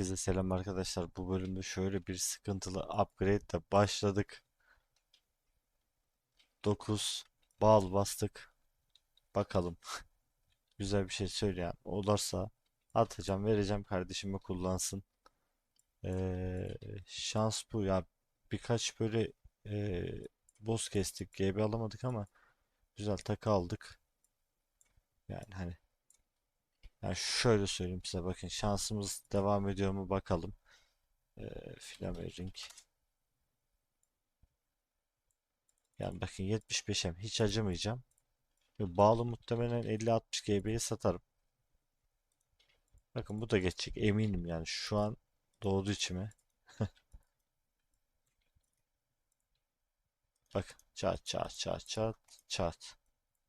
herkese selam arkadaşlar. Bu bölümde şöyle bir sıkıntılı upgrade ile başladık. 9 bal bastık. Bakalım. Güzel bir şey söyleyen olursa atacağım, vereceğim kardeşime kullansın. Ee, şans bu ya. Birkaç böyle ee, boss kestik. GB alamadık ama güzel takı aldık. Yani hani yani şöyle söyleyeyim size bakın şansımız devam ediyor mu bakalım. Ee, Flamering. Yani bakın 75'em hiç acımayacağım. Ve bağlı muhtemelen 50-60 GB'ye satarım. Bakın bu da geçecek eminim yani şu an doğdu içime. Bakın çat çat çat çat çat.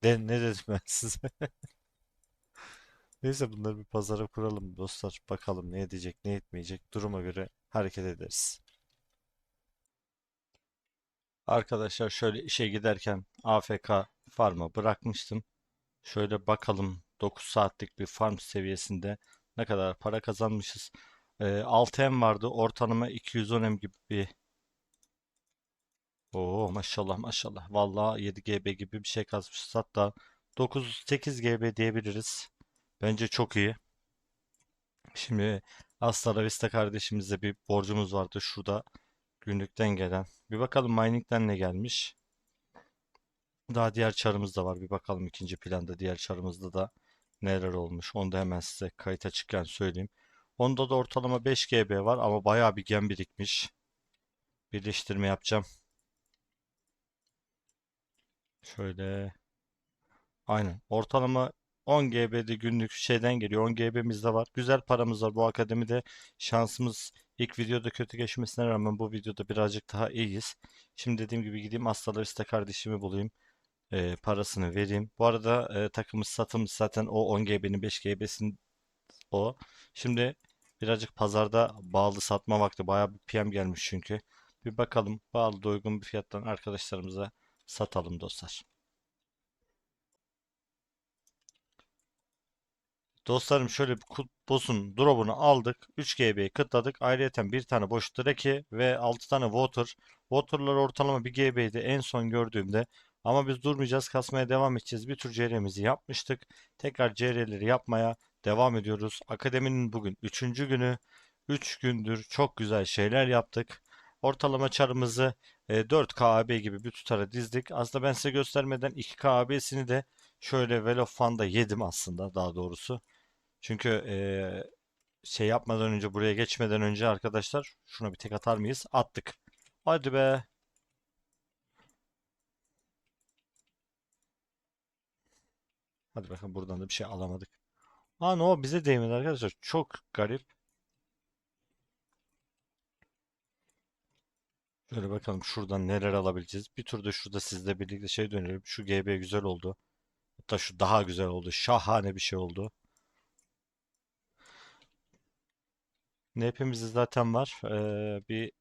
De, ne dedim ben size? Neyse bunları bir pazara kuralım dostlar. Bakalım ne edecek ne etmeyecek. Duruma göre hareket ederiz. Arkadaşlar şöyle işe giderken AFK farm'a bırakmıştım. Şöyle bakalım 9 saatlik bir farm seviyesinde ne kadar para kazanmışız. Ee, 6M vardı. Ortalama 210M gibi bir Oo maşallah maşallah. Vallahi 7 GB gibi bir şey kazmışız. Hatta 9-8 GB diyebiliriz. Bence çok iyi. Şimdi Hasta La Vista kardeşimize bir borcumuz vardı şurada günlükten gelen. Bir bakalım mining'den ne gelmiş. Daha diğer çarımız da var. Bir bakalım ikinci planda diğer çarımızda da neler olmuş. Onu da hemen size kayıt açıkken söyleyeyim. Onda da ortalama 5 GB var ama bayağı bir gem birikmiş. Birleştirme yapacağım. Şöyle aynen ortalama 10 GB'de günlük şeyden geliyor. 10 GB'miz de var. Güzel paramız var bu akademide. Şansımız ilk videoda kötü geçmesine rağmen bu videoda birazcık daha iyiyiz. Şimdi dediğim gibi gideyim Aslı Vista kardeşimi bulayım. Ee, parasını vereyim. Bu arada e, takımız satılmış zaten o 10 GB'nin 5 GB'sin o. Şimdi birazcık pazarda bağlı satma vakti. Bayağı bir PM gelmiş çünkü. Bir bakalım bağlı da uygun bir fiyattan arkadaşlarımıza satalım dostlar. Dostlarım şöyle bir boss'un drop'unu aldık. 3 GB'yi kıtladık. Ayrıca bir tane boş draki ve 6 tane water. Water'lar ortalama 1 GB'ydi en son gördüğümde. Ama biz durmayacağız. Kasmaya devam edeceğiz. Bir tür CR'mizi yapmıştık. Tekrar CR'leri yapmaya devam ediyoruz. Akademinin bugün 3. günü. 3 gündür çok güzel şeyler yaptık. Ortalama çarımızı e, 4K AB gibi bir tutara dizdik. Aslında ben size göstermeden 2K AB'sini de şöyle Well of Fun'da yedim aslında daha doğrusu. Çünkü eee, şey yapmadan önce buraya geçmeden önce arkadaşlar şuna bir tek atar mıyız? Attık. Hadi be. Hadi bakalım buradan da bir şey alamadık. Aa no bize değmedi arkadaşlar. Çok garip. Şöyle bakalım şuradan neler alabileceğiz. Bir turda şurada sizle birlikte şey dönelim. Şu GB güzel oldu. Hatta şu daha güzel oldu. Şahane bir şey oldu. Ne hepimizde zaten var. Ee, bir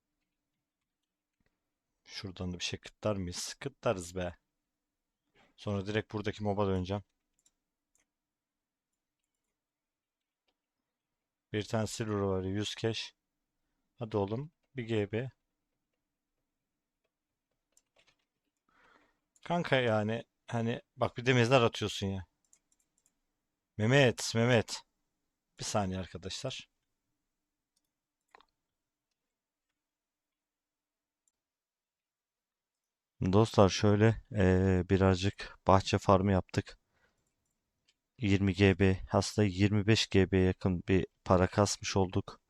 şuradan da bir şey kıtlar mıyız? Kıtlarız be. Sonra direkt buradaki moba döneceğim. Bir tane silver var 100 cash. Hadi oğlum bir GB. Kanka yani hani bak bir de mezar atıyorsun ya. Mehmet, Mehmet. Bir saniye arkadaşlar. Dostlar şöyle eee, birazcık bahçe farmı yaptık. 20 GB aslında 25 GB'ye yakın bir para kasmış olduk.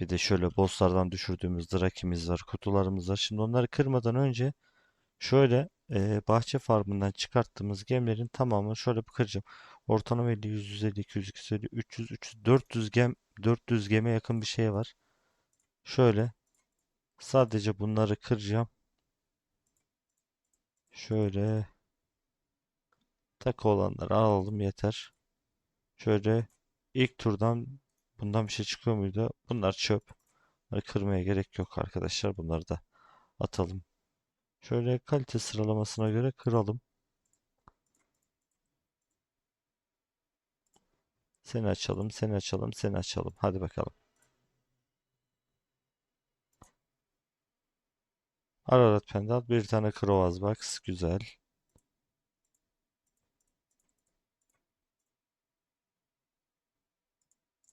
Bir de şöyle bosslardan düşürdüğümüz drakimiz var, kutularımız var. Şimdi onları kırmadan önce şöyle eee, bahçe farmından çıkarttığımız gemlerin tamamını şöyle bir kıracağım. Ortalama 50, 100, 150, 200, 250, 300, 300, 400 gem 400 geme yakın bir şey var. Şöyle sadece bunları kıracağım. Şöyle takı olanları alalım yeter. Şöyle ilk turdan bundan bir şey çıkıyor muydu? Bunlar çöp. Bunları kırmaya gerek yok arkadaşlar. Bunları da atalım. Şöyle kalite sıralamasına göre kıralım. Seni açalım, seni açalım, seni açalım. Hadi bakalım. Ararat Pendal, bir tane Krovaz Box. Güzel.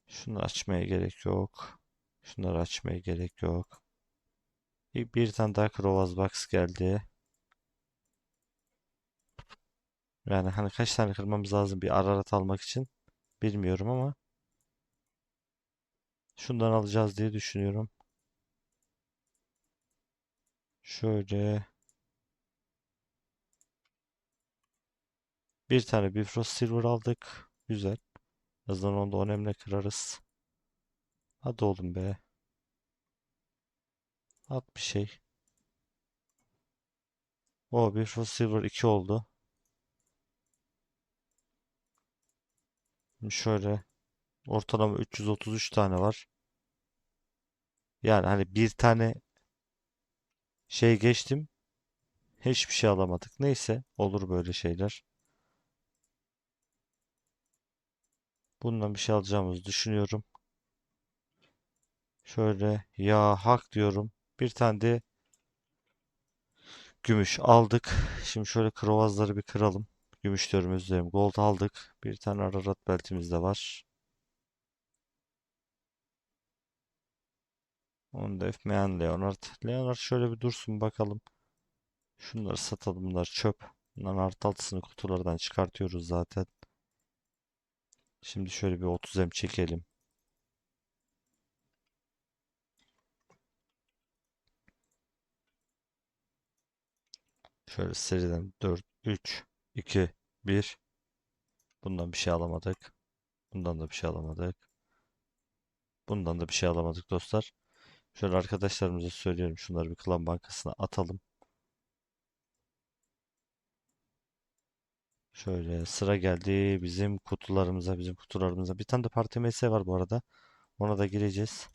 Şunu açmaya gerek yok. Şunları açmaya gerek yok. Bir, bir tane daha Krovaz Box geldi. Yani hani kaç tane kırmamız lazım bir Ararat almak için bilmiyorum ama şundan alacağız diye düşünüyorum. Şöyle bir tane Bifrost Silver aldık. Güzel. Birazdan onu da önemli kırarız. Hadi oğlum be. At bir şey. O Bifrost Silver 2 oldu. Şöyle ortalama 333 tane var. Yani hani bir tane şey geçtim. Hiçbir şey alamadık. Neyse olur böyle şeyler. Bundan bir şey alacağımızı düşünüyorum. Şöyle ya hak diyorum. Bir tane de gümüş aldık. Şimdi şöyle krovazları bir kıralım. Gümüş diyorum özür. Gold aldık. Bir tane Ararat beltimiz de var. Onu da Efmeyen Leonard. Leonard şöyle bir dursun bakalım. Şunları satalım. Bunlar çöp. Bunların artı altısını kutulardan çıkartıyoruz zaten. Şimdi şöyle bir 30M çekelim. Şöyle seriden 4, 3, 2, 1. Bundan bir şey alamadık. Bundan da bir şey alamadık. Bundan da bir şey alamadık dostlar. Şöyle arkadaşlarımıza söylüyorum. Şunları bir klan bankasına atalım. Şöyle sıra geldi bizim kutularımıza, bizim kutularımıza. Bir tane de parti MS var bu arada. Ona da gireceğiz.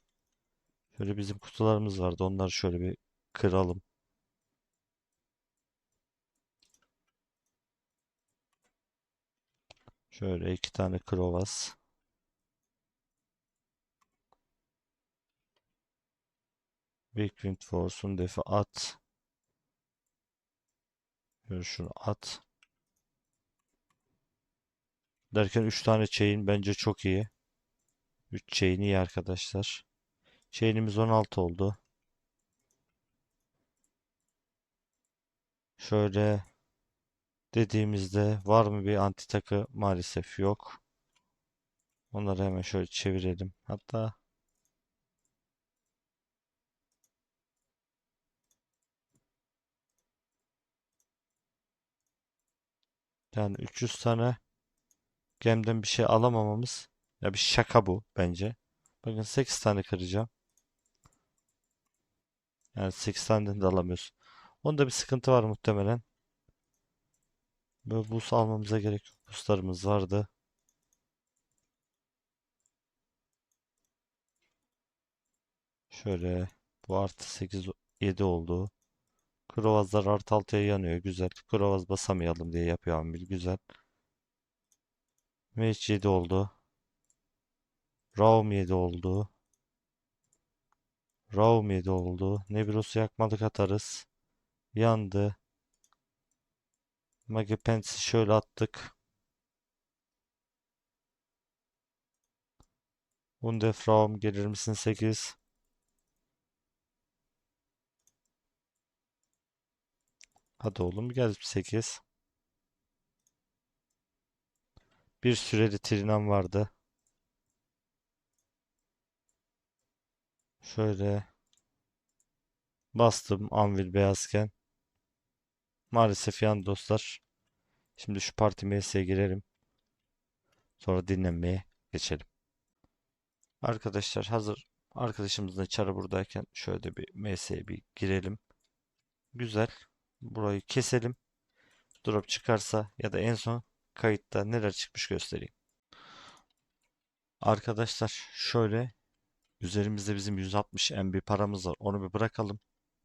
Şöyle bizim kutularımız vardı. Onları şöyle bir kıralım. Şöyle iki tane Krovas. Big Wind Force'un defi at. Şöyle at. Derken 3 tane chain bence çok iyi. 3 chain iyi arkadaşlar. Chain'imiz 16 oldu. Şöyle dediğimizde var mı bir anti takı maalesef yok. Onları hemen şöyle çevirelim. Hatta yani 300 tane gemden bir şey alamamamız ya bir şaka bu bence. Bakın 8 tane kıracağım. Yani 8 tane de alamıyorsun. Onda bir sıkıntı var muhtemelen. Böyle boost almamıza gerek yok. Boostlarımız vardı. Şöyle bu artı 8 7 oldu. Krovazlar artı 6'ya yanıyor. Güzel. Krovaz basamayalım diye yapıyor Ambil. Güzel. Mage 7 oldu. Raum 7 oldu. Raum 7 oldu. Nebros'u yakmadık atarız. Yandı. Mage Pents'i şöyle attık. Undef Raum gelir misin 8. Hadi oğlum gel 8. Bir süreli Trinam vardı. Şöyle bastım Anvil beyazken. Maalesef yan dostlar. Şimdi şu parti MS'ye girelim. Sonra dinlenmeye geçelim. Arkadaşlar hazır arkadaşımızın çarı buradayken şöyle bir MS'ye bir girelim. Güzel. Burayı keselim. Drop çıkarsa ya da en son kayıtta neler çıkmış göstereyim. Arkadaşlar şöyle üzerimizde bizim 160 MB paramız var. Onu bir bırakalım.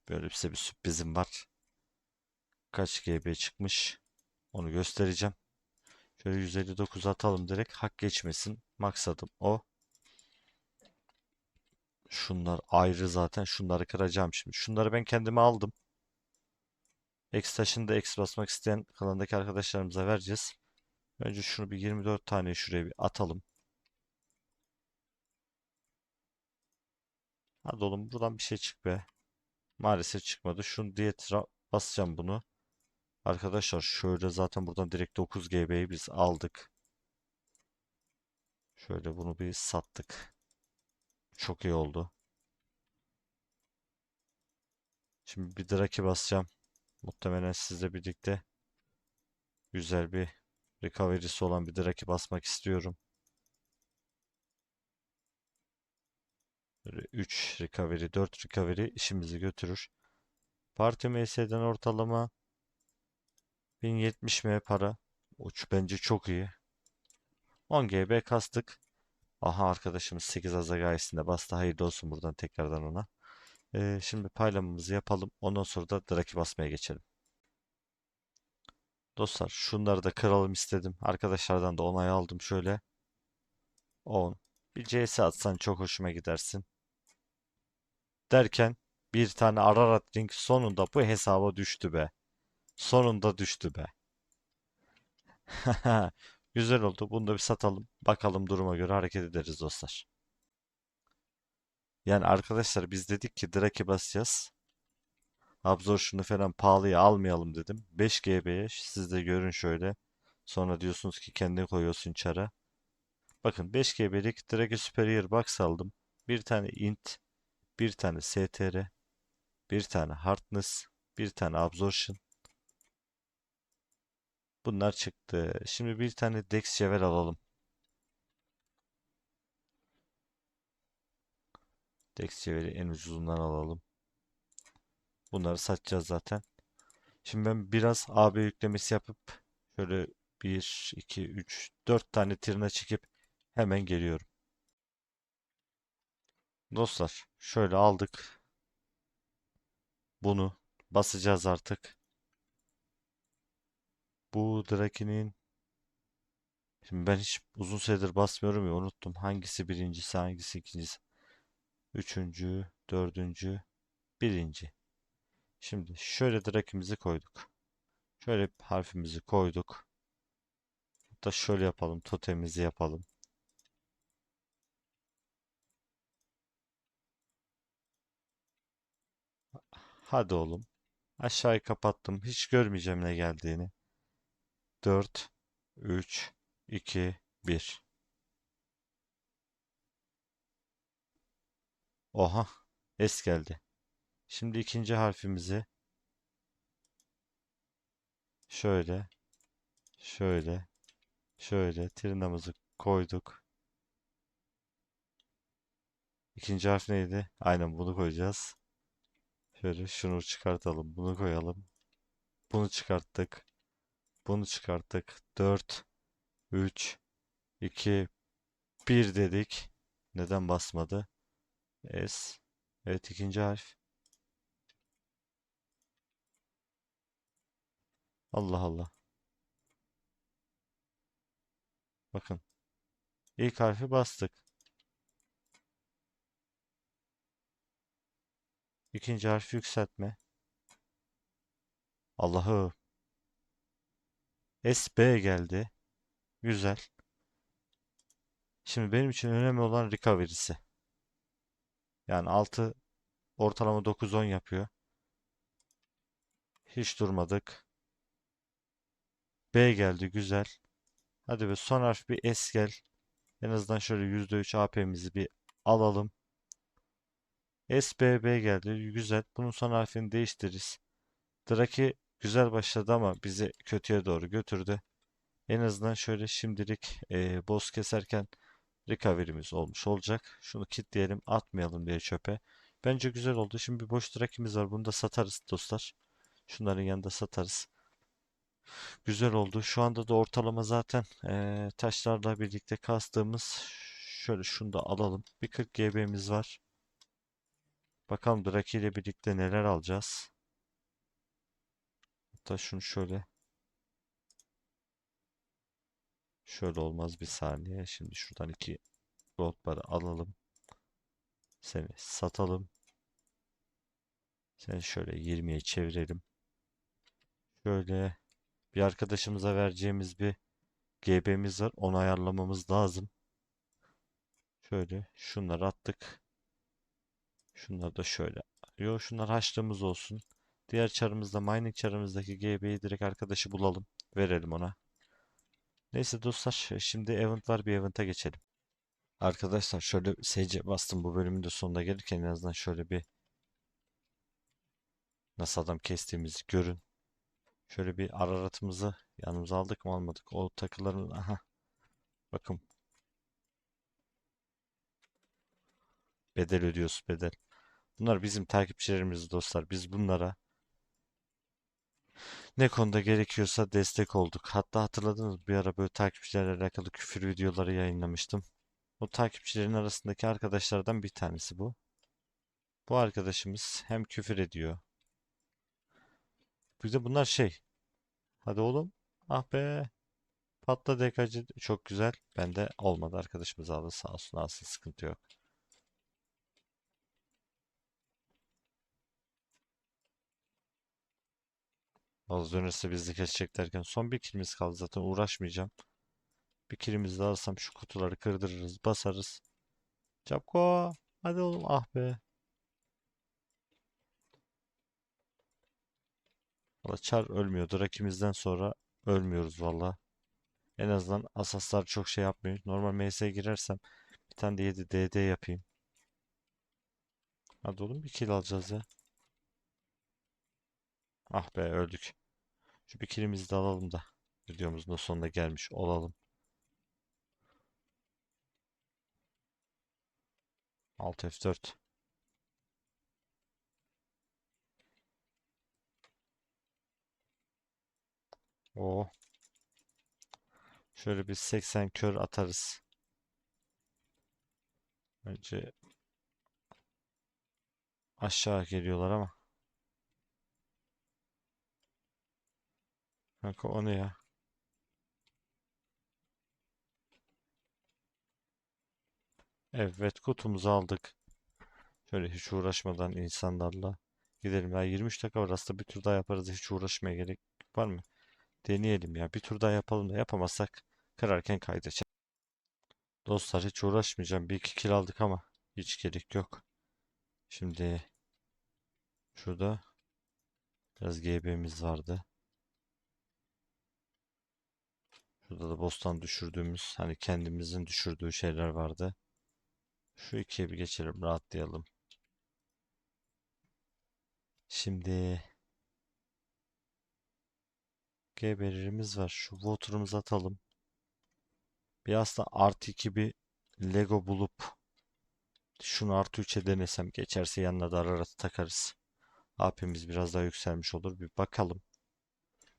Böyle size bir sürprizim var. Kaç GB çıkmış onu göstereceğim. Şöyle 159 atalım direkt. Hak geçmesin. Maksadım o. Şunlar ayrı zaten. Şunları kıracağım şimdi. Şunları ben kendime aldım. X taşını da X basmak isteyen kalandaki arkadaşlarımıza vereceğiz. Önce şunu bir 24 tane şuraya bir atalım. Hadi oğlum buradan bir şey çık be. Maalesef çıkmadı. Şunu diye basacağım bunu. Arkadaşlar şöyle zaten buradan direkt 9 GB'yi biz aldık. Şöyle bunu bir sattık. Çok iyi oldu. Şimdi bir Draki basacağım. Muhtemelen sizle birlikte güzel bir recovery'si olan bir Draki basmak istiyorum. Böyle 3 recovery, 4 recovery işimizi götürür. Parti MS'den ortalama 1070 M para. Uç bence çok iyi. 10 GB kastık. Aha arkadaşımız 8 Azagayesinde bastı. Hayırlı olsun buradan tekrardan ona. Şimdi paylamamızı yapalım. Ondan sonra da Draki basmaya geçelim. Dostlar şunları da kıralım istedim. Arkadaşlardan da onay aldım şöyle. 10. Bir CS atsan çok hoşuma gidersin. Derken bir tane Ararat Ring sonunda bu hesaba düştü be. Sonunda düştü be. Güzel oldu. Bunu da bir satalım. Bakalım duruma göre hareket ederiz dostlar. Yani arkadaşlar biz dedik ki Draki basacağız. Absorption'u falan pahalıya almayalım dedim. 5 GB'ye siz de görün şöyle. Sonra diyorsunuz ki kendin koyuyorsun çara. Bakın 5 GB'lik Draki Superior Box aldım. Bir tane int, bir tane str, bir tane hardness, bir tane absorption. Bunlar çıktı. Şimdi bir tane Dex Jewel alalım. Dex Jewel'i en ucuzundan alalım. Bunları satacağız zaten. Şimdi ben biraz AB yüklemesi yapıp şöyle 1, 2, 3, 4 tane tirna çekip hemen geliyorum. Dostlar şöyle aldık. Bunu basacağız artık. Bu Draki'nin Şimdi ben hiç uzun süredir basmıyorum ya unuttum. Hangisi birincisi hangisi ikincisi. Üçüncü, dördüncü, birinci. Şimdi şöyle Draki'mizi koyduk. Şöyle harfimizi koyduk. Hatta şöyle yapalım. Totemimizi yapalım. Hadi oğlum. Aşağıyı kapattım. Hiç görmeyeceğim ne geldiğini. 4, 3, 2, 1. Oha. Es geldi. Şimdi ikinci harfimizi şöyle, şöyle, şöyle tırnamızı koyduk. İkinci harf neydi? Aynen bunu koyacağız. Şöyle şunu çıkartalım. Bunu koyalım. Bunu çıkarttık. Bunu çıkarttık. 4, 3, 2, 1 dedik. Neden basmadı? S. Evet ikinci harf. Allah Allah. Bakın. İlk harfi bastık. İkinci harfi yükseltme. Allah'ı. SB geldi. Güzel. Şimdi benim için önemli olan recovery'si. Yani 6 ortalama 9-10 yapıyor. Hiç durmadık. B geldi güzel. Hadi be son harf bir S gel. En azından şöyle %3 AP'mizi bir alalım. SBB geldi. Güzel. Bunun son harfini değiştiririz. Draki güzel başladı ama bizi kötüye doğru götürdü. En azından şöyle şimdilik e, boss keserken recovery'miz olmuş olacak. Şunu kilitleyelim atmayalım diye çöpe. Bence güzel oldu. Şimdi bir boş Draki'miz var. Bunu da satarız dostlar. Şunların yanında satarız. Güzel oldu. Şu anda da ortalama zaten e, taşlarla birlikte kastığımız şöyle şunu da alalım. Bir 40 GB'miz var. Bakalım Draki ile birlikte neler alacağız. Hatta şunu şöyle Şöyle olmaz bir saniye. Şimdi şuradan iki gold barı alalım. Seni satalım. Seni şöyle 20'ye çevirelim. Şöyle bir arkadaşımıza vereceğimiz bir GB'miz var. Onu ayarlamamız lazım. Şöyle şunları attık. Şunları da şöyle. Yo şunlar haşlığımız olsun. Diğer çarımızda mining çarımızdaki GB'yi direkt arkadaşı bulalım. Verelim ona. Neyse dostlar şimdi event var bir event'a geçelim. Arkadaşlar şöyle SC bastım bu bölümün de sonuna gelirken en azından şöyle bir nasıl adam kestiğimizi görün. Şöyle bir araratımızı yanımıza aldık mı almadık. O takıların aha bakın bedel ödüyoruz bedel. Bunlar bizim takipçilerimiz dostlar. Biz bunlara ne konuda gerekiyorsa destek olduk. Hatta hatırladınız bir ara böyle takipçilerle alakalı küfür videoları yayınlamıştım. O takipçilerin arasındaki arkadaşlardan bir tanesi bu. Bu arkadaşımız hem küfür ediyor. Bir bunlar şey. Hadi oğlum. Ah be. Patla dekacı. Çok güzel. Bende olmadı. Arkadaşımız aldı. Sağ olsun alsın. Sıkıntı yok. Az dönerse bizi kesecek son bir kilimiz kaldı zaten uğraşmayacağım. Bir kilimizi de alsam şu kutuları kırdırırız, basarız. Çapko, hadi oğlum ah be. Valla Çar ölmüyordu. Rakimizden sonra ölmüyoruz valla. En azından asaslar çok şey yapmıyor. Normal MS'ye girersem bir tane de 7 DD yapayım. Hadi oğlum bir kill alacağız ya. Ah be öldük. Şu bir killimizi de alalım da videomuzun da sonuna gelmiş olalım. Alt F4. O. Şöyle bir 80 kör atarız. Önce aşağı geliyorlar ama. Kanka o ne ya? Evet kutumuzu aldık. Şöyle hiç uğraşmadan insanlarla gidelim. Ya 23 dakika var aslında bir tur daha yaparız. Hiç uğraşmaya gerek var mı? Deneyelim ya. Bir tur daha yapalım da yapamazsak kırarken kaydedeceğim. Dostlar hiç uğraşmayacağım. Bir iki kill aldık ama hiç gerek yok. Şimdi şurada biraz GB'miz vardı. Şurada da bostan düşürdüğümüz hani kendimizin düşürdüğü şeyler vardı. Şu ikiye bir geçelim rahatlayalım. Şimdi GB'lerimiz var. Şu water'ımızı atalım. Bir aslında artı 2 bir Lego bulup şunu artı 3'e denesem geçerse yanına da araratı takarız. AP'miz biraz daha yükselmiş olur. Bir bakalım.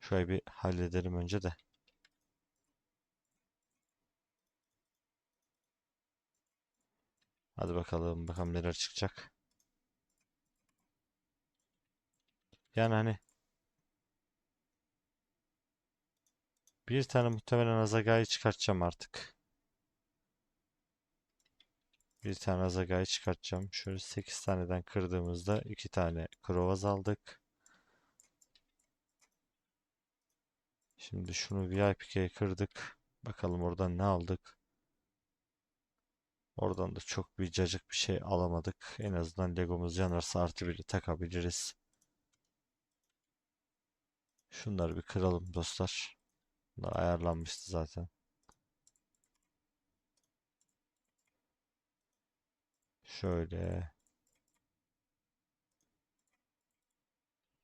Şöyle bir halledelim önce de. Hadi bakalım bakalım neler çıkacak. Yani hani bir tane muhtemelen Azagai'yi çıkartacağım artık. Bir tane Azagai'yi çıkartacağım. Şöyle 8 taneden kırdığımızda 2 tane Krovaz aldık. Şimdi şunu VIP'ye kırdık. Bakalım oradan ne aldık. Oradan da çok bir cacık bir şey alamadık. En azından Legomuz yanarsa artı biri takabiliriz. Şunları bir kıralım dostlar. Bunlar ayarlanmıştı zaten. Şöyle.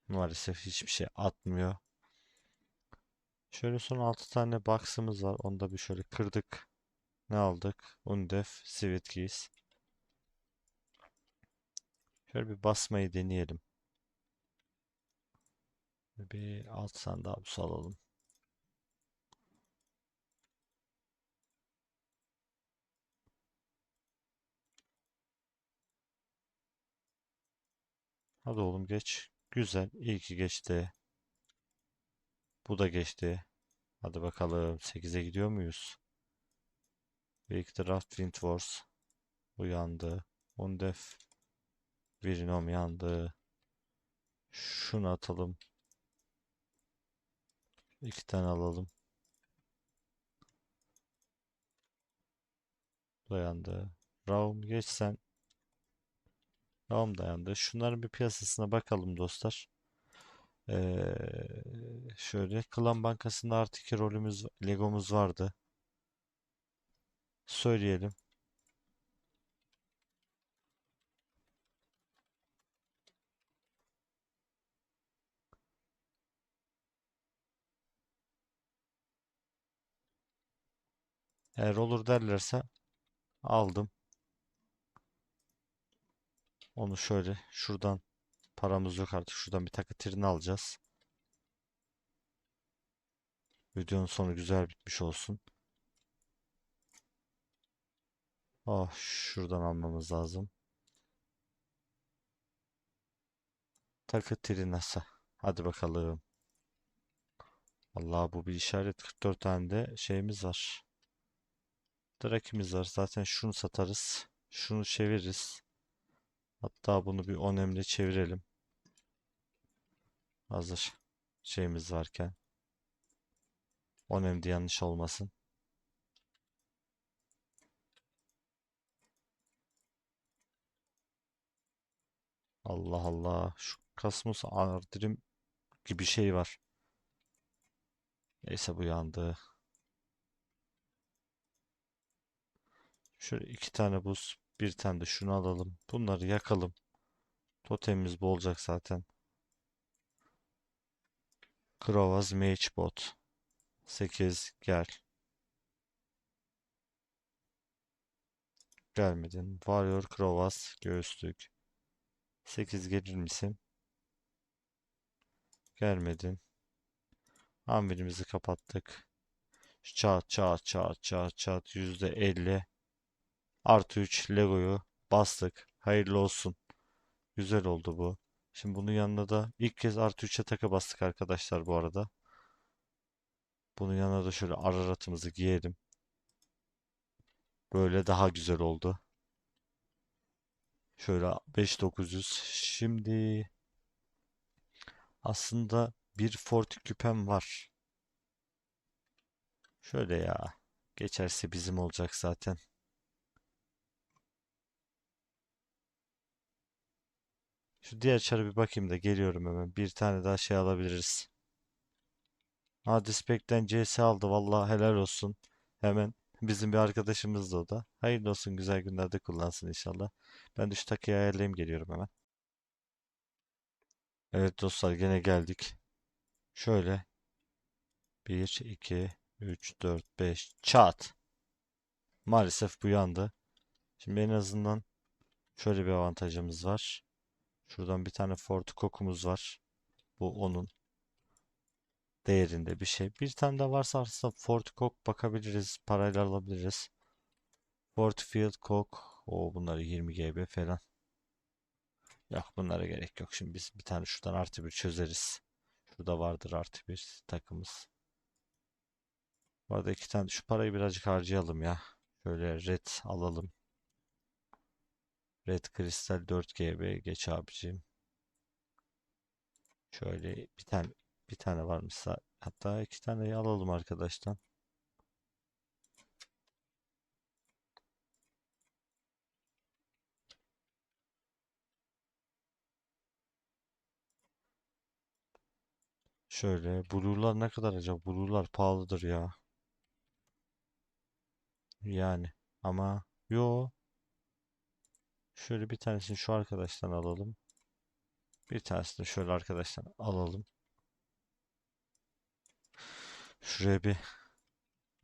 Maalesef hiçbir şey atmıyor. Şöyle son 6 tane box'ımız var. Onu da bir şöyle kırdık. Ne aldık? Undef, Sweet Keys. Şöyle bir basmayı deneyelim. Bir alt tane daha bu alalım. Hadi oğlum geç. Güzel. İyi ki geçti. Bu da geçti. Hadi bakalım 8'e gidiyor muyuz? Warcraft Wind Wars uyandı. Undef Virinom yandı. Şunu atalım. İki tane alalım. Dayandı. Raum geç sen. Raum dayandı. Şunların bir piyasasına bakalım dostlar. Ee, şöyle Klan Bankası'nda artı iki rolümüz, Legomuz vardı. Söyleyelim. Eğer olur derlerse aldım. Onu şöyle şuradan paramız yok artık. Şuradan bir takı trini alacağız. Videonun sonu güzel bitmiş olsun. Oh şuradan almamız lazım. Takı trinası. Hadi bakalım. Allah bu bir işaret. 44 tane de şeyimiz var. Drakimiz var. Zaten şunu satarız. Şunu çeviririz. Hatta bunu bir 10 emre çevirelim. Hazır şeyimiz varken. 10 emdi yanlış olmasın. Allah Allah. Şu Kasmus Ardirim gibi şey var. Neyse bu yandı. Şöyle iki tane buz, bir tane de şunu alalım. Bunları yakalım. Totemimiz bu olacak zaten. Krovaz Mage Bot. 8 gel. Gelmedin. Warrior Krovaz göğüslük. 8 gelir misin? Gelmedin. Amirimizi kapattık. Çat çat çat çat çat %50 artı 3 Lego'yu bastık. Hayırlı olsun. Güzel oldu bu. Şimdi bunun yanına da ilk kez artı 3'e takı bastık arkadaşlar bu arada. Bunun yanına da şöyle araratımızı giyelim. Böyle daha güzel oldu. Şöyle 5900. Şimdi aslında bir Forti küpem var. Şöyle ya. Geçerse bizim olacak zaten. Şu diğer çarı bir bakayım da geliyorum hemen. Bir tane daha şey alabiliriz. Ha Dispek'ten CS aldı. Vallahi helal olsun. Hemen bizim bir arkadaşımız da o da. Hayırlı olsun güzel günlerde kullansın inşallah. Ben de şu takıyı ayarlayayım geliyorum hemen. Evet dostlar gene geldik. Şöyle 1, 2, 3, 4, 5 çat. Maalesef bu yandı. Şimdi en azından şöyle bir avantajımız var. Şuradan bir tane Ford kokumuz var. Bu onun değerinde bir şey. Bir tane de varsa aslında Ford Coke bakabiliriz. Parayla alabiliriz. Ford Field Coke. O bunları 20 GB falan. Yok bunlara gerek yok. Şimdi biz bir tane şuradan artı bir çözeriz. Şurada vardır artı bir takımız. Bu arada iki tane şu parayı birazcık harcayalım ya. Şöyle red alalım. Red kristal 4 GB geç abicim. Şöyle bir tane bir tane varmışsa hatta iki taneyi alalım arkadaştan. Şöyle blue'lar ne kadar acaba? Blue'lar pahalıdır ya. Yani ama yo şöyle bir tanesini şu arkadaştan alalım. Bir tanesini şöyle arkadaştan alalım. Şuraya bir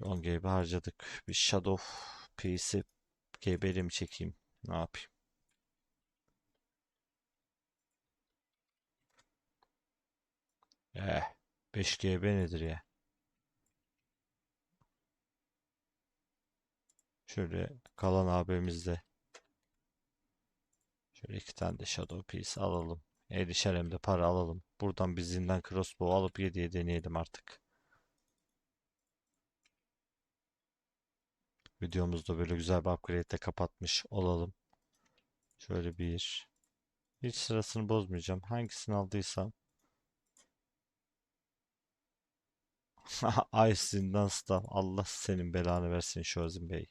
10 GB harcadık. Bir Shadow Piece'i mi çekeyim? Ne yapayım? Eh, 5 GB nedir ya? Şöyle kalan AB'mizde şöyle iki tane de Shadow Piece alalım. 50'şer hem de para alalım. Buradan bir zindan crossbow alıp 7'ye deneyelim artık. Videomuzda böyle güzel bir upgrade ile kapatmış olalım. Şöyle bir. Hiç sırasını bozmayacağım. Hangisini aldıysam. Ay zindan staff. Allah senin belanı versin Şozin Bey.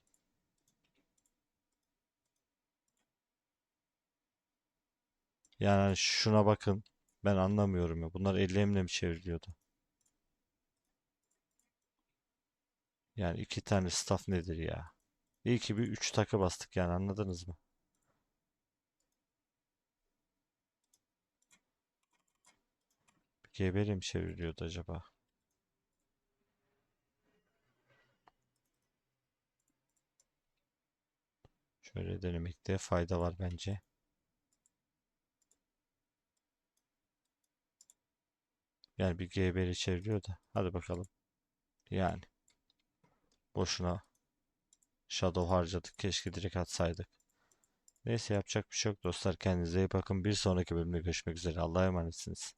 Yani hani şuna bakın. Ben anlamıyorum ya. Bunlar ellemle mi çevriliyordu? Yani iki tane staff nedir ya? İyi ki bir üç takı bastık yani anladınız mı? GB'le mi çevriliyordu acaba? Şöyle denemekte fayda var bence. Yani bir GB'li çevriliyor da. Hadi bakalım. Yani. Boşuna Shadow harcadık. Keşke direkt atsaydık. Neyse yapacak bir şey yok dostlar. Kendinize iyi bakın. Bir sonraki bölümde görüşmek üzere. Allah'a emanetsiniz.